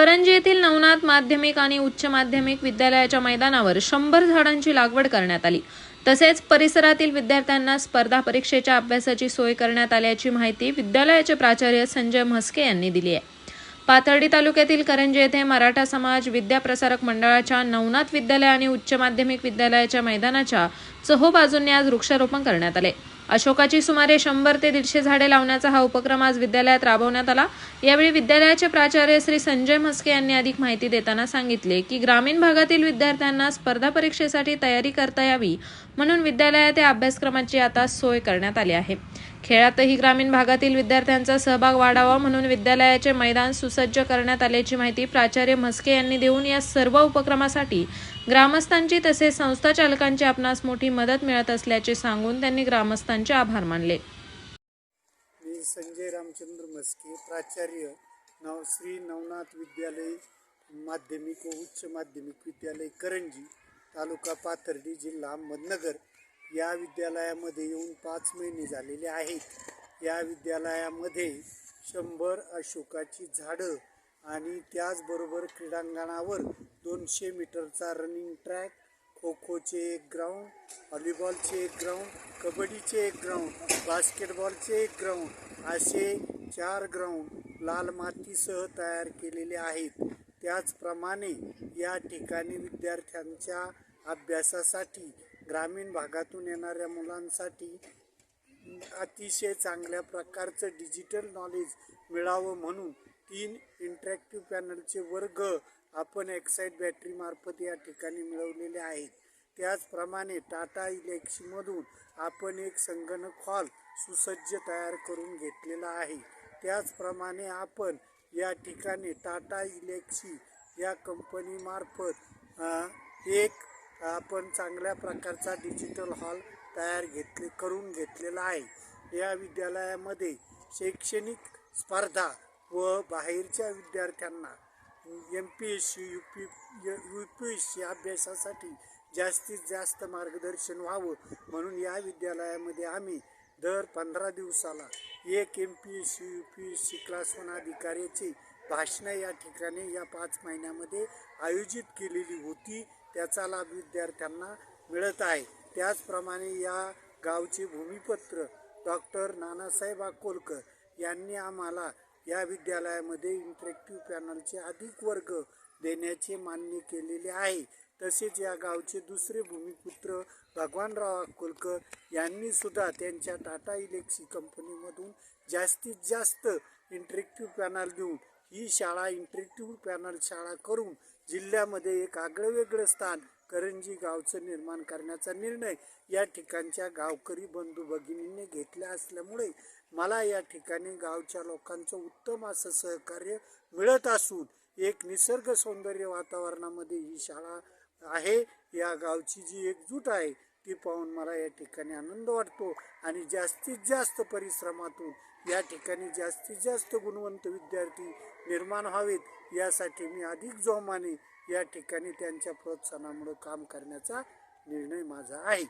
करंजी येथील नवनाथ माध्यमिक आणि उच्च माध्यमिक विद्यालयाच्या मैदानावर शंभर झाडांची लागवड करण्यात आली. तसेच परिसरातील विद्यार्थ्यांना स्पर्धा परीक्षेच्या अभ्यासाची सोय करण्यात आल्याची माहिती विद्यालयाचे प्राचार्य संजय म्हस्के यांनी दिली आहे. पाथर्डी तालुक्यातील करंजी येथे मराठा समाज विद्याप्रसारक मंडळाच्या नवनाथ विद्यालय आणि उच्च माध्यमिक विद्यालयाच्या मैदानाच्या चहोबाजूंनी आज वृक्षारोपण करण्यात आले. अशोकाची सुमारे शंभर ते दीडशे झाडे लावण्याचा हा उपक्रम आज विद्यालयात राबवण्यात आला. यावेळी विद्यालयाचे प्राचार्य श्री संजय म्हस्के यांनी अधिक माहिती देताना सांगितले की ग्रामीण भागातील विद्यार्थ्यांना स्पर्धा परीक्षेसाठी तयारी करता यावी म्हणून विद्यालयात या अभ्यासक्रमाची आता सोय करण्यात आली आहे. खेळातही ग्रामीण भागातील विद्यार्थ्यांचा सहभाग वाढावा म्हणून विद्यालयाचे मैदान सुसज्ज करण्यात आल्याची माहिती प्राचार्य म्हस्के यांनी देऊन या सर्व उपक्रमासाठी ग्रामस्थांची तसेच संस्था चालकांची आपणास मोठी मदत मिळत असल्याचे सांगून त्यांनी ग्रामस्थांचे आभार मानले. मी संजय रामचंद्र मस्के प्राचार्य नव श्री नवनाथ विद्यालय माध्यमिक व उच्च माध्यमिक विद्यालय करंजी तालुका पाथर्डी जिल्हा अहमदनगर. या विद्यालयामध्ये येऊन पाच महिने झालेले आहेत. या विद्यालयामध्ये शंभर अशोकाची झाडं आणि त्याचबरोबर क्रीडांगणावर दोनशे मीटरचा रनिंग ट्रॅक खो खोचे एक ग्राउंड व्हॉलीबॉलचे एक ग्राउंड कबड्डीचे एक ग्राउंड बास्केटबॉलचे एक ग्राउंड असे चार ग्राउंड लाल मातीसह तयार केलेले आहेत. त्याचप्रमाणे या ठिकाणी विद्यार्थ्यांच्या अभ्यासासाठी ग्रामीण भागातून येणाऱ्या मुलांसाठी अतिशय चांगल्या प्रकारचं डिजिटल नॉलेज मिळावं म्हणून तीन इंटरॅक्टिव्ह पॅनलचे वर्ग आपण एक्साईट बॅटरीमार्फत या ठिकाणी मिळवलेले आहेत. त्याचप्रमाणे टाटा इलेक्सीमधून आपण एक संगणक हॉल सुसज्ज तयार करून घेतलेला आहे. त्याचप्रमाणे आपण या ठिकाणी टाटा इलेक्सी या कंपनीमार्फत एक आपण चांगल्या प्रकारचा डिजिटल हॉल तयार घेतले करून घेतलेला आहे. या विद्यालयामध्ये शैक्षणिक स्पर्धा व बाहेरच्या विद्यार्थ्यांना M P S C U P U P S C अभ्यासासाठी जास्तीत जास्त मार्गदर्शन व्हावं म्हणून या विद्यालयामध्ये आम्ही दर पंधरा दिवसाला एक M P S C U P S C class one अधिकाऱ्याची भाषणं या ठिकाणी या पाच महिन्यामध्ये आयोजित केलेली होती. त्याचा लाभ विद्यार्थ्यांना मिळत आहे. त्याचप्रमाणे या गावचे भूमिपत्र डॉक्टर नानासाहेब अकोलकर यांनी आम्हाला या विद्यालयामध्ये इंटरेक्टिव्ह पॅनलचे अधिक वर्ग देण्याचे मान्य केलेले आहे. तसेच या गावचे दुसरे भूमिपुत्र भगवानराव अकोलकर यांनी सुद्धा त्यांच्या टाटा इलेक्सी कंपनीमधून जास्तीत जास्त इंटरेक्टिव्ह पॅनल देऊन ही शाळा इंटरेक्टिव्ह पॅनल शाळा करून जिल्ह्यामध्ये एक आगळं वेगळं स्थान करंजी गावचं निर्माण करण्याचा निर्णय या ठिकाणच्या गावकरी बंधू भगिनींनी घेतला असल्यामुळे मला या ठिकाणी गावच्या लोकांचं उत्तम असं सहकार्य मिळत असून एक निसर्ग सौंदर्य वातावरणामध्ये ही शाळा आहे. या गावची जी एकजूट आहे ती पाहून मला या ठिकाणी आनंद वाटतो. आणि जास्तीत जास्त परिश्रमातून या ठिकाणी जास्तीत जास्त गुणवंत विद्यार्थी निर्माण व्हावेत यासाठी मी अधिक जोमाने या ठिकाणी त्यांच्या प्रोत्साहनामुळे काम करण्याचा निर्णय माझा आहे.